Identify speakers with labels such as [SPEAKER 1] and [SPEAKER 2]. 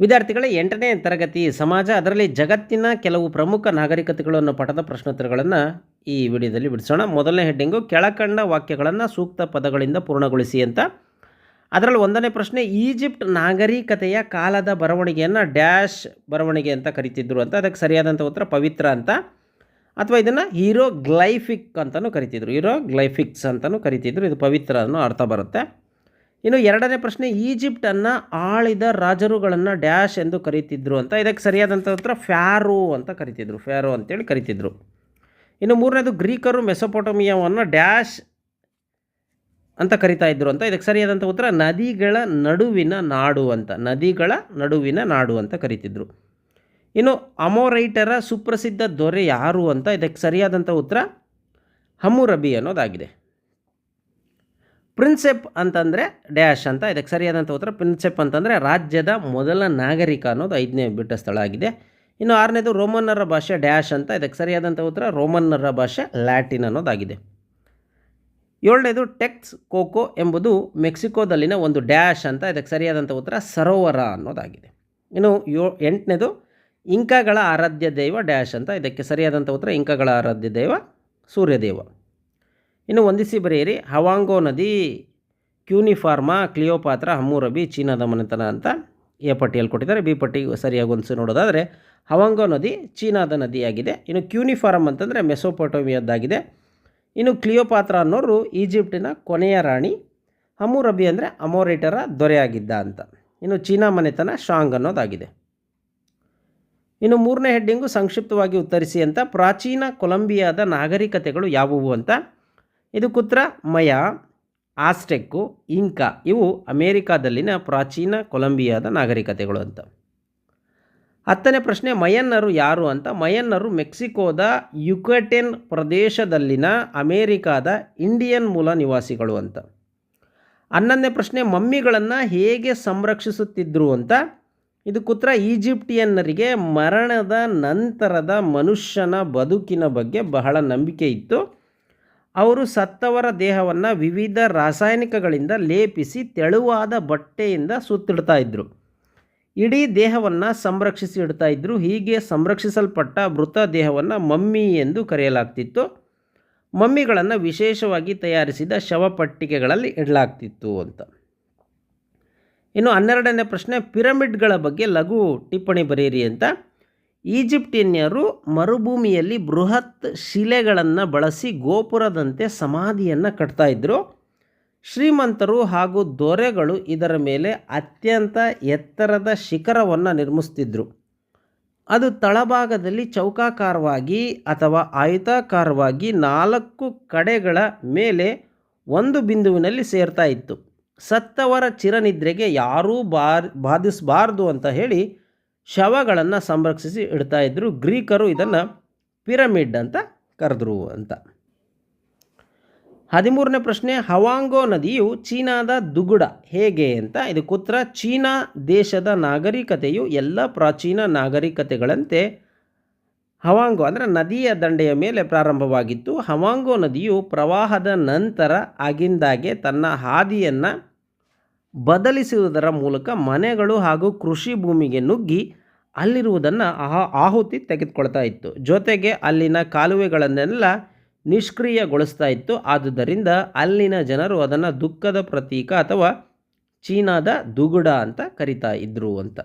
[SPEAKER 1] ವಿದ್ಯಾರ್ಥಿಗಳೇ ಎಂಟನೇ ತರಗತಿ ಸಮಾಜ, ಅದರಲ್ಲಿ ಜಗತ್ತಿನ ಕೆಲವು ಪ್ರಮುಖ ನಾಗರಿಕತೆಗಳನ್ನು ಪಠದ ಪ್ರಶ್ನೋತ್ತರಗಳನ್ನು ಈ ವಿಡಿಯೋದಲ್ಲಿ ಬಿಡಿಸೋಣ. ಮೊದಲನೇ ಹೆಡ್ಡಿಂಗು, ಕೆಳಕಂಡ ವಾಕ್ಯಗಳನ್ನು ಸೂಕ್ತ ಪದಗಳಿಂದ ಪೂರ್ಣಗೊಳಿಸಿ ಅಂತ. ಅದರಲ್ಲಿ ಒಂದನೇ ಪ್ರಶ್ನೆ, ಈಜಿಪ್ಟ್ ನಾಗರಿಕತೆಯ ಕಾಲದ ಬರವಣಿಗೆಯನ್ನು ಡ್ಯಾಶ್ ಬರವಣಿಗೆ ಅಂತ ಕರಿತಿದ್ರು ಅಂತ. ಅದಕ್ಕೆ ಸರಿಯಾದಂಥ ಉತ್ತರ ಪವಿತ್ರ ಅಂತ. ಅಥವಾ ಇದನ್ನು ಹೀರೋ ಗ್ಲೈಫಿಕ್ ಅಂತಲೂ ಕರಿತಿದ್ರು. ಹೀರೋ ಗ್ಲೈಫಿಕ್ಸ್ ಅಂತಲೂ ಕರಿತಿದ್ರು. ಇದು ಪವಿತ್ರ ಅನ್ನೋ ಅರ್ಥ ಬರುತ್ತೆ. ಇನ್ನು ಎರಡನೇ ಪ್ರಶ್ನೆ, ಈಜಿಪ್ಟನ್ನು ಆಳಿದ ರಾಜರುಗಳನ್ನು ಡ್ಯಾಶ್ ಎಂದು ಕರೀತಿದ್ರು ಅಂತ. ಇದಕ್ಕೆ ಸರಿಯಾದಂಥ ಉತ್ತರ, ಫ್ಯಾರೋ ಅಂತ ಕರಿತಿದ್ರು, ಫ್ಯಾರೋ ಅಂತೇಳಿ ಕರಿತಿದ್ರು. ಇನ್ನು ಮೂರನೇದು, ಗ್ರೀಕರು ಮೆಸೊಪೊಟೋಮಿಯಾವನ್ನು ಡ್ಯಾಶ್ ಅಂತ ಕರಿತಾ ಇದ್ರು ಅಂತ. ಇದಕ್ಕೆ ಸರಿಯಾದಂಥ ಉತ್ತರ, ನದಿಗಳ ನಡುವಿನ ನಾಡು ಅಂತ. ನದಿಗಳ ನಡುವಿನ ನಾಡು ಅಂತ ಕರಿತಿದ್ರು. ಇನ್ನು ಅಮೋರೈಟರ ಸುಪ್ರಸಿದ್ಧ ದೊರೆ ಯಾರು ಅಂತ. ಇದಕ್ಕೆ ಸರಿಯಾದಂಥ ಉತ್ತರ ಹಮ್ಮುರಬಿ ಅನ್ನೋದಾಗಿದೆ. ಪ್ರಿನ್ಸೆಪ್ ಅಂತಂದರೆ ಡ್ಯಾಶ್ ಅಂತ, ಇದಕ್ಕೆ ಸರಿಯಾದಂಥ ಉತ್ತರ ಪ್ರಿನ್ಸೆಪ್ ಅಂತಂದರೆ ರಾಜ್ಯದ ಮೊದಲ ನಾಗರಿಕ ಅನ್ನೋದು ಐದನೇ ಬಿಟ್ಟ ಸ್ಥಳ ಆಗಿದೆ. ಇನ್ನು ಆರನೇದು ರೋಮನ್ನರ ಭಾಷೆ ಡ್ಯಾಶ್ ಅಂತ, ಇದಕ್ಕೆ ಸರಿಯಾದಂಥ ಉತ್ತರ ರೋಮನ್ನರ ಭಾಷೆ ಲ್ಯಾಟಿನ್ ಅನ್ನೋದಾಗಿದೆ. ಏಳನೇದು ಟೆಕ್ಸ್ ಕೋಕೋ ಎಂಬುದು ಮೆಕ್ಸಿಕೋದಲ್ಲಿನ ಒಂದು ಡ್ಯಾಶ್ ಅಂತ, ಇದಕ್ಕೆ ಸರಿಯಾದಂಥ ಉತ್ತರ ಸರೋವರ ಅನ್ನೋದಾಗಿದೆ. ಇನ್ನು ಯೋ ಎಂಟನೇದು ಇಂಕಗಳ ಆರಾಧ್ಯ ದೈವ ಡ್ಯಾಶ್ ಅಂತ, ಇದಕ್ಕೆ ಸರಿಯಾದಂಥ ಉತ್ತರ ಇಂಕಗಳ ಆರಾಧ್ಯ ದೈವ ಸೂರ್ಯದೇವ. ಇನ್ನು ಹೊಂದಿಸಿ ಬರೆಯಿರಿ. ಹವಾಂಗೋ ನದಿ, ಕ್ಯೂನಿಫಾರ್ಮಾ, ಕ್ಲಿಯೋಪಾತ್ರ ಹಮ್ಮೂರಬಿ ಚೀನಾದ ಮನೆತನ ಅಂತ ಎ ಪಟ್ಟಿಯಲ್ಲಿ ಕೊಟ್ಟಿದ್ದಾರೆ. ಬಿ ಪಟ್ಟಿ ಸರಿಯಾಗಿ ಒಂದು ನೋಡೋದಾದರೆ ಹವಾಂಗೋ ನದಿ ಚೀನಾದ ನದಿಯಾಗಿದೆ. ಇನ್ನು ಕ್ಯೂನಿಫಾರ್ಮ್ ಅಂತಂದರೆ ಮೆಸೊಪೊಟೋಮಿಯದ್ದಾಗಿದೆ. ಇನ್ನು ಕ್ಲಿಯೋಪಾತ್ರ ಅನ್ನೋರು ಈಜಿಪ್ಟಿನ ಕೊನೆಯ ರಾಣಿ. ಹಮ್ಮೂರಬಿ ಅಂದರೆ ಅಮೋರೇಟರ ದೊರೆಯಾಗಿದ್ದ ಅಂತ. ಇನ್ನು ಚೀನಾ ಮನೆತನ ಶಾಂಗ್ ಅನ್ನೋದಾಗಿದೆ. ಇನ್ನು ಮೂರನೇ ಹೆಡ್ಡಿಂಗು ಸಂಕ್ಷಿಪ್ತವಾಗಿ ಉತ್ತರಿಸಿ ಅಂತ ಪ್ರಾಚೀನ ಕೊಲಂಬಿಯಾದ ನಾಗರಿಕತೆಗಳು ಯಾವುವು ಅಂತ ಇದು ಕುತ್ರ, ಮಯ ಆಸ್ಟೆಕ್ಕು ಇಂಕಾ. ಇವು ಅಮೇರಿಕಾದಲ್ಲಿನ ಪ್ರಾಚೀನ ಕೊಲಂಬಿಯಾದ ನಾಗರಿಕತೆಗಳು ಅಂತ. ಹತ್ತನೇ ಪ್ರಶ್ನೆ, ಮಯನ್ನರು ಯಾರು ಅಂತ. ಮಯನ್ನರು ಮೆಕ್ಸಿಕೋದ ಯುಕಟೆನ್ ಪ್ರದೇಶದಲ್ಲಿನ ಅಮೇರಿಕಾದ ಇಂಡಿಯನ್ ಮೂಲ ನಿವಾಸಿಗಳು ಅಂತ. ಹನ್ನೊಂದನೇ ಪ್ರಶ್ನೆ, ಮಮ್ಮಿಗಳನ್ನು ಹೇಗೆ ಸಂರಕ್ಷಿಸುತ್ತಿದ್ದರು ಅಂತ. ಇದು ಕುತ್ರ, ಈಜಿಪ್ಟಿಯನ್ನರಿಗೆ ಮರಣದ ನಂತರದ ಮನುಷ್ಯನ ಬದುಕಿನ ಬಗ್ಗೆ ಬಹಳ ನಂಬಿಕೆ ಇತ್ತು. ಅವರು ಸತ್ತವರ ದೇಹವನ್ನು ವಿವಿಧ ರಾಸಾಯನಿಕಗಳಿಂದ ಲೇಪಿಸಿ ತೆಳುವಾದ ಬಟ್ಟೆಯಿಂದ ಸುತ್ತಿಡ್ತಾ ಇದ್ದರು ಇಡೀ ದೇಹವನ್ನು ಸಂರಕ್ಷಿಸಿ ಇಡ್ತಾ ಇದ್ದರು ಹೀಗೆ ಸಂರಕ್ಷಿಸಲ್ಪಟ್ಟ ಮೃತ ದೇಹವನ್ನು ಮಮ್ಮಿ ಎಂದು ಕರೆಯಲಾಗ್ತಿತ್ತು. ಮಮ್ಮಿಗಳನ್ನು ವಿಶೇಷವಾಗಿ ತಯಾರಿಸಿದ ಶವಪಟ್ಟಿಗೆಗಳಲ್ಲಿ ಇಡಲಾಗ್ತಿತ್ತು ಅಂತ. ಇನ್ನು ಹನ್ನೆರಡನೇ ಪ್ರಶ್ನೆ, ಪಿರಮಿಡ್ಗಳ ಬಗ್ಗೆ ಲಘು ಟಿಪ್ಪಣಿ ಬರೆಯಿರಿ ಅಂತ. ಈಜಿಪ್ಟಿಯನ್ನರು ಮರುಭೂಮಿಯಲ್ಲಿ ಬೃಹತ್ ಶಿಲೆಗಳನ್ನು ಬಳಸಿ ಗೋಪುರದಂತೆ ಸಮಾಧಿಯನ್ನು ಕಟ್ತಾಯಿದ್ರು ಶ್ರೀಮಂತರು ಹಾಗೂ ದೊರೆಗಳು ಇದರ ಮೇಲೆ ಅತ್ಯಂತ ಎತ್ತರದ ಶಿಖರವನ್ನು ನಿರ್ಮಿಸ್ತಿದ್ರು. ಅದು ತಳಭಾಗದಲ್ಲಿ ಚೌಕಾಕಾರವಾಗಿ ಅಥವಾ ಆಯತಾಕಾರವಾಗಿ ನಾಲ್ಕು ಕಡೆಗಳ ಮೇಲೆ ಒಂದು ಬಿಂದುವಿನಲ್ಲಿ ಸೇರ್ತಾ ಇತ್ತು. ಸತ್ತವರ ಚಿರನಿದ್ರೆಗೆ ಯಾರೂ ಬಾರ್, ಬಾಧಿಸಬಾರ್ದು ಅಂತ ಹೇಳಿ ಶವಗಳನ್ನು ಸಂರಕ್ಷಿಸಿ ಇಡ್ತಾ ಇದ್ದರು ಗ್ರೀಕರು ಇದನ್ನು ಪಿರಮಿಡ್ ಅಂತ ಕರೆದ್ರು ಅಂತ. ಹದಿಮೂರನೇ ಪ್ರಶ್ನೆ, ಹವಾಂಗೋ ನದಿಯು ಚೀನಾದ ದುಗುಡ ಹೇಗೆ ಅಂತ. ಇದಕ್ಕೆ ಉತ್ತರ, ಚೀನಾ ದೇಶದ ನಾಗರಿಕತೆಯು ಎಲ್ಲ ಪ್ರಾಚೀನ ನಾಗರಿಕತೆಗಳಂತೆ ಹವಾಂಗೋ ಅಂದರೆ ನದಿಯ ದಂಡೆಯ ಮೇಲೆ ಪ್ರಾರಂಭವಾಗಿತ್ತು. ಹವಾಂಗೋ ನದಿಯು ಪ್ರವಾಹದ ನಂತರ ಆಗಿಂದಾಗೆ ತನ್ನ ಹಾದಿಯನ್ನು ಬದಲಿಸುವುದರ ಮೂಲಕ ಮನೆಗಳು ಹಾಗೂ ಕೃಷಿ ಭೂಮಿಗೆ ನುಗ್ಗಿ ಅಲ್ಲಿರುವುದನ್ನು ಆಹಾ, ಆಹುತಿ ತೆಗೆದುಕೊಳ್ತಾ ಇತ್ತು. ಜೊತೆಗೆ ಅಲ್ಲಿನ ಕಾಲುವೆಗಳನ್ನೆಲ್ಲ ನಿಷ್ಕ್ರಿಯಗೊಳಿಸ್ತಾ ಇತ್ತು. ಆದುದರಿಂದ ಅಲ್ಲಿನ ಜನರು ಅದನ್ನು ದುಃಖದ ಪ್ರತೀಕ ಅಥವಾ ಚೀನಾದ ದುಗುಡ ಅಂತ ಕರಿತಾ ಇದ್ದರು ಅಂತ.